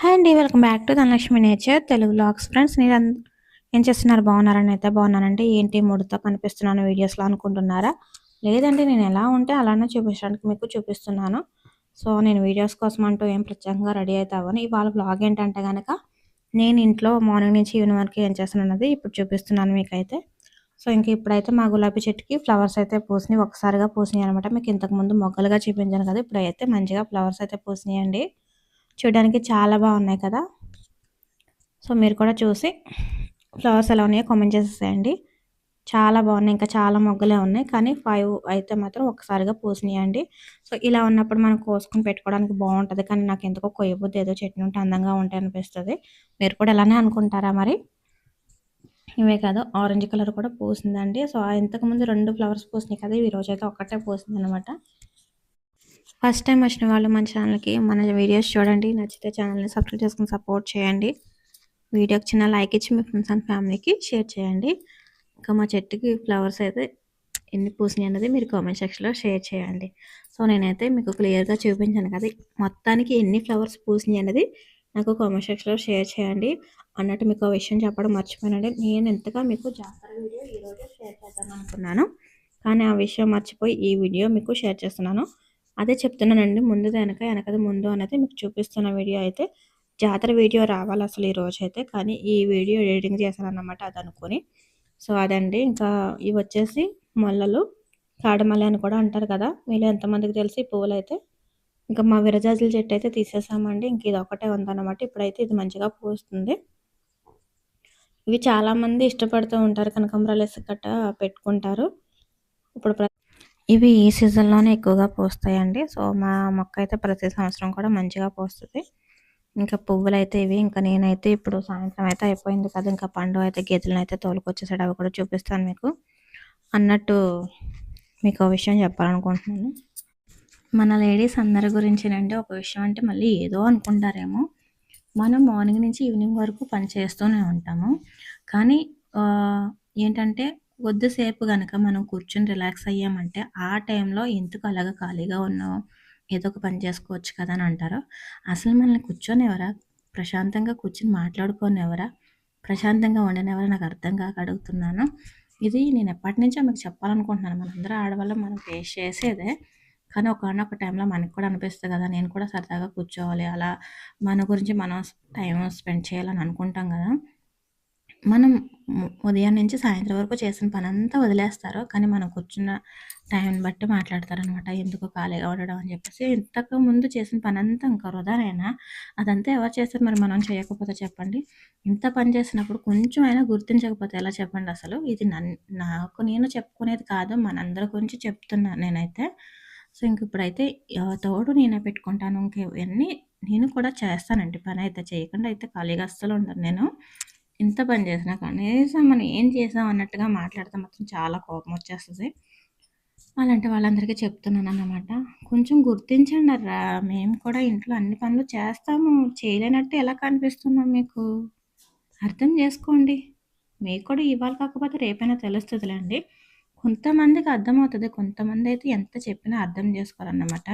Hi అండి welcome back to Dhanalakshmi nature Telugu lakhs friends నేను ఏం చేస్తున్నారు? బాగున్నారని అయితే బాగున్నానంటే ఏంటి ముడత కనిపిస్తున్నాను వీడియోస్లో అనుకుంటున్నారా? లేదండి నేను ఎలా ఉంటే అలానే చూపించడానికి మీకు చూపిస్తున్నాను. సో నేను వీడియోస్ కోసం అంటూ ఏం ప్రత్యేకంగా రెడీ అయితే అవ్వను ఇవాళ బ్లాగ్ ఏంటంటే కనుక నేను ఇంట్లో మార్నింగ్ నుంచి ఈవినింగ్ వరకు ఏం చేస్తున్నానది ఇప్పుడు చూపిస్తున్నాను మీకైతే. సో ఇంక ఇప్పుడైతే మా గులాబీ చెట్టుకి ఫ్లవర్స్ అయితే పూసినాయి ఒకసారిగా పూసినాయి అనమాట. మీకు ఇంతకుముందు మొగ్గలుగా చూపించాను కదా ఇప్పుడైతే మంచిగా ఫ్లవర్స్ అయితే పూసినాయి అండి చూడడానికి చాలా బాగున్నాయి కదా. సో మీరు కూడా చూసి ఫ్లవర్స్ ఎలా ఉన్నాయో కామెంట్ చేసేసేయండి. చాలా బాగున్నాయి ఇంకా చాలా మొగ్గలే ఉన్నాయి. కానీ ఫైవ్ అయితే మాత్రం ఒకసారిగా పూసినాయండి. సో ఇలా ఉన్నప్పుడు మనం కోసుకొని పెట్టుకోవడానికి బాగుంటుంది. కానీ నాకు ఎందుకో కొయ్యబుద్ది ఏదో చెట్టు ఉంటే అందంగా ఉంటాయి అనిపిస్తుంది. మీరు కూడా ఇలానే అనుకుంటారా మరి? ఇవే కాదు ఆరెంజ్ కలర్ కూడా పూసిందండి. సో ఇంతకుముందు రెండు ఫ్లవర్స్ పూసినాయి కదా ఈ రోజు అయితే ఒక్కటే పూసింది అనమాట ఫస్ట్ టైం వచ్చిన వాళ్ళు మన ఛానల్కి మన వీడియోస్ చూడండి. నచ్చితే ఛానల్ని సబ్స్క్రైబ్ చేసుకుని సపోర్ట్ చేయండి. వీడియోకి చిన్న లైక్ ఇచ్చి మీ ఫ్రెండ్స్ అండ్ ఫ్యామిలీకి షేర్ చేయండి. ఇంకా మా చెట్టుకి ఫ్లవర్స్ అయితే ఎన్ని పూసినాయి అన్నది మీరు కామెంట్ సెక్షన్లో షేర్ చేయండి. సో నేనైతే మీకు క్లియర్గా చూపించాను కదా మొత్తానికి ఎన్ని ఫ్లవర్స్ పూసినాయి అనేది నాకు కామెంట్ సెక్షన్లో షేర్ చేయండి. అన్నట్టు మీకు ఆ విషయం చెప్పడం మర్చిపోయానండి. నేను ఎంతగా మీకు జాతర వీడియో ఈరోజు షేర్ చేద్దాం అనుకున్నాను కానీ ఆ విషయం మర్చిపోయి ఈ వీడియో మీకు షేర్ చేస్తున్నాను. అదే చెప్తున్నానండి ముందు వెనక వెనకది ముందు అనేది మీకు చూపిస్తున్న వీడియో అయితే. జాతర వీడియో రావాలి అసలు ఈ రోజు అయితే కానీ ఈ వీడియో ఎడిటింగ్ చేశానన్నమాట అది అనుకొని. సో అదండి. ఇంకా ఇవి వచ్చేసి మొల్లలు కాడమల్లి అని కూడా అంటారు కదా వీళ్ళు ఎంతమందికి తెలిసి పువ్వులు అయితే ఇంకా మా విరజాజుల చెట్టు అయితే తీసేసామండి. ఇంక ఇది ఒకటే ఉందన్నమాట. ఇప్పుడైతే ఇది మంచిగా పూస్తుంది. ఇవి చాలామంది ఇష్టపడుతూ ఉంటారు. కనకంబరాలు వేసి గట్ట పెట్టుకుంటారు. ఇప్పుడు ఇవి ఈ సీజన్లోనే ఎక్కువగా పోస్తాయండి. సో మా మొక్క అయితే ప్రతి సంవత్సరం కూడా మంచిగా పోస్తుంది. ఇంకా పువ్వులు అయితే ఇవి. ఇంకా నేనైతే ఇప్పుడు సాయంత్రం అయితే అయిపోయింది కదా ఇంకా పండు అయితే గేదెలను అయితే తోలుకొచ్చేసాడు. అవి కూడా చూపిస్తాను మీకు. అన్నట్టు మీకు ఒక విషయం చెప్పాలనుకుంటున్నాను. మన లేడీస్ అందరి గురించినండి ఒక విషయం అంటే మళ్ళీ ఏదో అనుకుంటారేమో. మనం మార్నింగ్ నుంచి ఈవినింగ్ వరకు పని చేస్తూనే ఉంటాము. కానీ ఏంటంటే కొద్దిసేపు కనుక మనం కూర్చొని రిలాక్స్ అయ్యామంటే ఆ టైంలో ఎందుకు అలాగ ఖాళీగా ఉన్నావు? ఏదో ఒక పని చేసుకోవచ్చు కదా అని అంటారు. అసలు మనల్ని కూర్చొని ఎవరా ప్రశాంతంగా కూర్చొని మాట్లాడుకొని ఎవరా ప్రశాంతంగా ఉండనివరా నాకు అర్థం కాక అడుగుతున్నాను. ఇది నేను ఎప్పటి నుంచో మీకు చెప్పాలనుకుంటున్నాను. మనందరూ ఆడవాళ్ళం మనం ఫేస్ చేసేదే. కానీ ఒకనొక టైంలో మనకు కూడా అనిపిస్తుంది కదా నేను కూడా సరదాగా కూర్చోవాలి. అలా మన గురించి మనం టైం స్పెండ్ చేయాలని అనుకుంటాం కదా. మనం ఉదయం నుంచి సాయంత్రం వరకు చేసిన పని అంతా వదిలేస్తారు కానీ మనం కూర్చున్న టైం బట్టి మాట్లాడతారనమాట ఎందుకు ఖాళీగా ఉండడం అని చెప్పేసి. ఇంతకు ముందు చేసిన పని అంతా ఇంకా వృధానైనా అదంతా ఎవరు చేస్తారు మరి మనం చేయకపోతే చెప్పండి. ఇంత పని చేసినప్పుడు కొంచెం అయినా గుర్తించకపోతే ఎలా చెప్పండి అసలు? ఇది నన్ నాకు నేను చెప్పుకునేది కాదు మనందరి గురించి చెప్తున్నాను నేనైతే. సో ఇంక ఇప్పుడైతే తోడు నేనే పెట్టుకుంటాను. ఇంకెవన్నీ నేను కూడా చేస్తానండి. పని అయితే చేయకుండా అయితే ఖాళీగా అస్సలు ఉండను నేను. ఇంత పని చేసినా కనీసం మనం ఏం చేసాం అన్నట్టుగా మాట్లాడితే మాత్రం చాలా కోపం వచ్చేస్తుంది. అలాంటి వాళ్ళందరికీ చెప్తున్నాను అన్నమాట కొంచెం గుర్తించండి రా మేము కూడా ఇంట్లో అన్ని పనులు చేస్తాము. చేయలేనట్టు ఎలా కనిపిస్తున్నాం మీకు? అర్థం చేసుకోండి. మీకు కూడా ఇవాళ కాకపోతే రేపైనా తెలుస్తుందిలేండి. కొంతమందికి అర్థమవుతుంది కొంతమంది అయితే ఎంత చెప్పినా అర్థం చేసుకోరన్నమాట.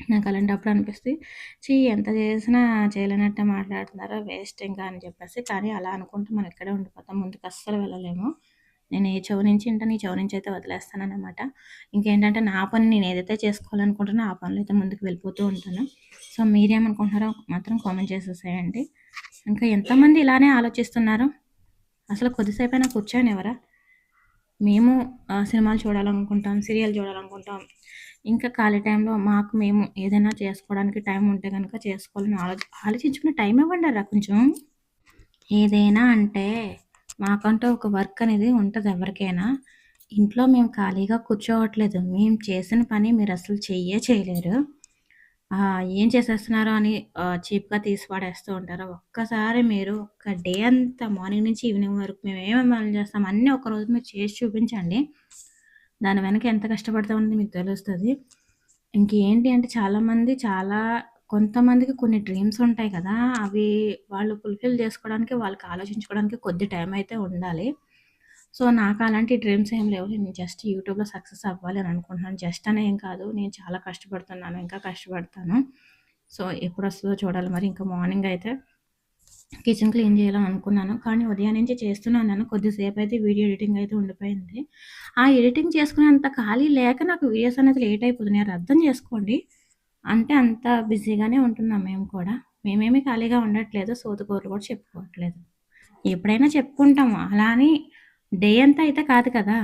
నాకు అలాంటప్పుడు అనిపిస్తుంది చీ ఎంత చేసినా చేయలేనట్టే మాట్లాడుతున్నారో వేస్ట్ ఇంకా అని చెప్పేసి. కానీ అలా అనుకుంటూ మనం ఇక్కడే ఉండిపోతాం ముందుకు అస్సలు వెళ్ళలేము. నేను ఏ చెవు నుంచి ఇంట నీ చెవు నుంచి అయితే వదిలేస్తానన్నమాట. ఇంకేంటంటే నా పని నేను ఏదైతే చేసుకోవాలనుకుంటున్నా ఆ పనులు అయితే ముందుకు వెళ్ళిపోతూ ఉంటాను. సో మీరేమనుకుంటున్నారో మాత్రం కామెంట్ చేసేసేయండి. ఇంకా ఎంతమంది ఇలానే ఆలోచిస్తున్నారు? అసలు కొద్దిసేపైనా కూర్చొని ఎవరా? మేము సినిమాలు చూడాలనుకుంటాం సీరియల్ చూడాలనుకుంటాం. ఇంకా ఖాళీ టైంలో మాకు మేము ఏదైనా చేసుకోవడానికి టైం ఉంటే కనుక చేసుకోవాలని ఆలోచి ఆలోచించుకునే టైం ఇవ్వండి రా కొంచెం. ఏదైనా అంటే మాకంటూ ఒక వర్క్ అనేది ఉంటుంది ఎవరికైనా. ఇంట్లో మేము ఖాళీగా కూర్చోవట్లేదు. మేము చేసిన పని మీరు అసలు చెయ్యే చేయలేరు. ఏం చేసేస్తున్నారో అని చీప్గా తీసి పడేస్తూ ఉంటారు. ఒక్కసారి మీరు ఒక డే అంతా మార్నింగ్ నుంచి ఈవినింగ్ వరకు మేము ఏమేమి చేస్తాం? అన్నీ ఒక రోజు మీరు చేసి చూపించండి. దాని వెనక ఎంత కష్టపడతామని మీకు తెలుస్తుంది. ఇంకేంటి అంటే చాలామంది చాలా కొంతమందికి కొన్ని డ్రీమ్స్ ఉంటాయి కదా అవి వాళ్ళు ఫుల్ఫిల్ చేసుకోవడానికి వాళ్ళకి ఆలోచించుకోవడానికి కొద్ది టైం అయితే ఉండాలి. సో నాకు అలాంటి డ్రీమ్స్ ఏం లేవు. నేను జస్ట్ యూట్యూబ్లో సక్సెస్ అవ్వాలి అని అనుకుంటున్నాను. జస్ట్ అనే ఏం కాదు. నేను చాలా కష్టపడుతున్నాను. ఇంకా కష్టపడతాను. సో ఎప్పుడు వస్తుందో చూడాలి. మరి ఇంకా మార్నింగ్ అయితే కిచెన్ క్లీన్ చేయాలని అనుకున్నాను. కానీ ఉదయం నుంచి చేస్తున్నాను కొద్దిసేపు అయితే వీడియో ఎడిటింగ్ అయితే ఉండిపోయింది. ఆ ఎడిటింగ్ చేసుకునేంత ఖాళీ లేక నాకు వీడియోస్ అనేది లేట్ అయిపోతుంది అది అర్థం చేసుకోండి. అంటే అంత బిజీగానే ఉంటున్నాం మేము కూడా. మేమేమి ఖాళీగా ఉండట్లేదు. సోతుకూరలు కూడా చెప్పుకోవట్లేదు. ఎప్పుడైనా చెప్పుకుంటాము. అలా అని డే అంతా అయితే కాదు కదా.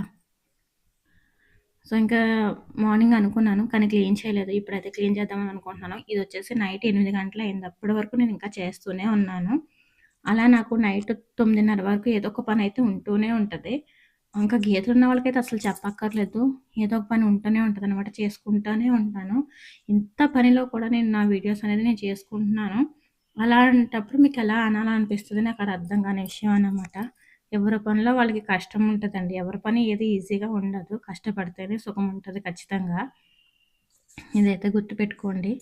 సో ఇంకా మార్నింగ్ అనుకున్నాను. కానీ క్లీన్ చేయలేదు. ఇప్పుడైతే క్లీన్ చేద్దామని అనుకుంటున్నాను. ఇది వచ్చేసి నైట్ ఎనిమిది గంటల అయింది. అప్పటి వరకు నేను ఇంకా చేస్తూనే ఉన్నాను. అలా నాకు నైట్ తొమ్మిదిన్నర వరకు ఏదో ఒక పని అయితే ఉంటూనే ఉంటుంది. ఇంకా గీతలు ఉన్న వాళ్ళకైతే అసలు చెప్పక్కర్లేదు. ఏదో ఒక పని ఉంటూనే ఉంటుంది అనమాట చేసుకుంటూనే ఉంటాను. ఇంత పనిలో కూడా నేను నా వీడియోస్ అనేది నేను చేసుకుంటున్నాను. అలాంటప్పుడు మీకు ఎలా అనాలనిపిస్తుంది? నాకు అది అర్థం కాని విషయం అనమాట ఎవరి పనిలో వాళ్ళకి కష్టం ఉంటుందండి. ఎవరి పని ఏది ఈజీగా ఉండదు. కష్టపడితేనే సుఖం ఉంటుంది ఖచ్చితంగా. ఇదైతే గుర్తుపెట్టుకోండి.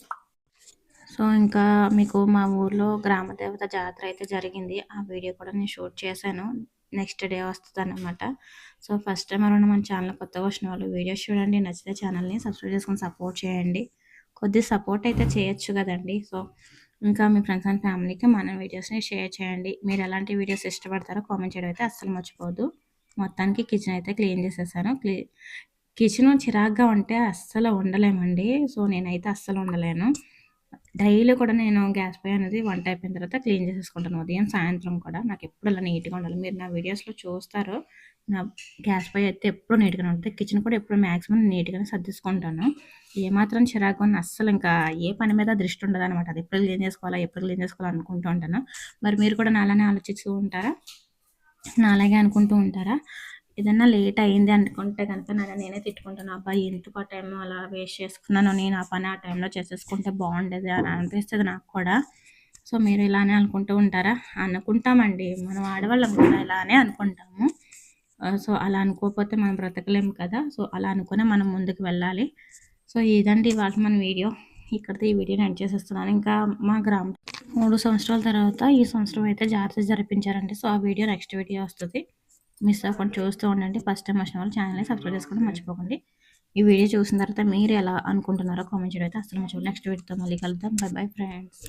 సో ఇంకా మీకు మా ఊర్లో గ్రామదేవత జాతర అయితే జరిగింది. ఆ వీడియో కూడా నేను షూట్ చేశాను. నెక్స్ట్ డే వస్తుంది అనమాట సో ఫస్ట్ టైం ఎవరైనా మన ఛానల్ కొత్తగా వచ్చిన వాళ్ళు వీడియోస్ చూడండి. నచ్చితే ఛానల్ని సబ్స్క్రైబ్ చేసుకొని సపోర్ట్ చేయండి. కొద్ది సపోర్ట్ అయితే చేయొచ్చు కదండి. సో ఇంకా మీ ఫ్రెండ్స్ అండ్ ఫ్యామిలీకి మన వీడియోస్ని షేర్ చేయండి. మీరు ఎలాంటి వీడియోస్ ఇష్టపడతారో కామెంట్ చేయడం అయితే అస్సలు మర్చిపోవద్దు. మొత్తానికి కిచెన్ అయితే క్లీన్ చేసేసాను. క్లీ కిచెన్ చిరాగ్గా ఉంటే అస్సలు ఉండలేమండి. సో నేనైతే అస్సలు ఉండలేను. డైలీ కూడా నేను గ్యాస్ పై అనేది వంట అయిపోయిన తర్వాత క్లీన్ చేసేసుకుంటాను. ఉదయం సాయంత్రం కూడా నాకు ఎప్పుడు అలా నీట్గా ఉండాలి. మీరు నా వీడియోస్లో చూస్తారు నా గ్యాస్ పై అయితే ఎప్పుడు నీట్గానే ఉంటుంది. కిచెన్ కూడా ఎప్పుడు మ్యాక్సిమం నీట్గానే సర్దిసుకుంటాను. ఏమాత్రం చిరాకు అని అస్సలు ఇంకా ఏ పని మీద దృష్టి ఉండదు అనమాట అది ఎప్పుడు క్లీన్ చేసుకోవాలా ఎప్పుడు క్లీన్ చేసుకోవాలా అనుకుంటూ ఉంటాను. మరి మీరు కూడా నాలానే ఆలోచిస్తూ ఉంటారా? నాలాగే అనుకుంటూ ఉంటారా? ఏదన్నా లేట్ అయింది అనుకుంటే కనుక నన్ను నేనే తిట్టుకుంటాను. అబ్బాయి ఎందుకు ఆ టైం అలా వేస్ట్ చేసుకున్నాను నేను ఆ పని ఆ టైంలో చేసేసుకుంటే బాగుండేది అని అనిపిస్తుంది నాకు కూడా. సో మీరు ఇలానే అనుకుంటూ ఉంటారా? అనుకుంటామండి. మనం ఆడవాళ్ళం కూడా ఇలానే అనుకుంటాము. సో అలా అనుకోకపోతే మనం బ్రతకలేము కదా. సో అలా అనుకునే మనం ముందుకు వెళ్ళాలి. సో ఇదండి ఇవాళ మన వీడియో. ఇక్కడితో ఈ వీడియోని ఎండ్ చేసేస్తున్నాను. ఇంకా మా గ్రామం మూడు సంవత్సరాల తర్వాత ఈ సంవత్సరం అయితే జాతర జరిపించారండి. సో ఆ వీడియో నెక్స్ట్ వీడియో వస్తుంది. మిస్ అవ్వకుండా చూస్తూ ఉండండి. ఫస్ట్ టైం వచ్చిన వాళ్ళు ఛానల్ని సబ్స్క్రైబ్ చేసుకోవడం మర్చిపోకండి. ఈ వీడియో చూసిన తర్వాత మీరు ఎలా అనుకుంటున్నారో కామెంట్ చేయడం అయితే అసలు మర్చిపోండి నెక్స్ట్ వీడియోతో మళ్ళీ కలుద్దాం. By bye friends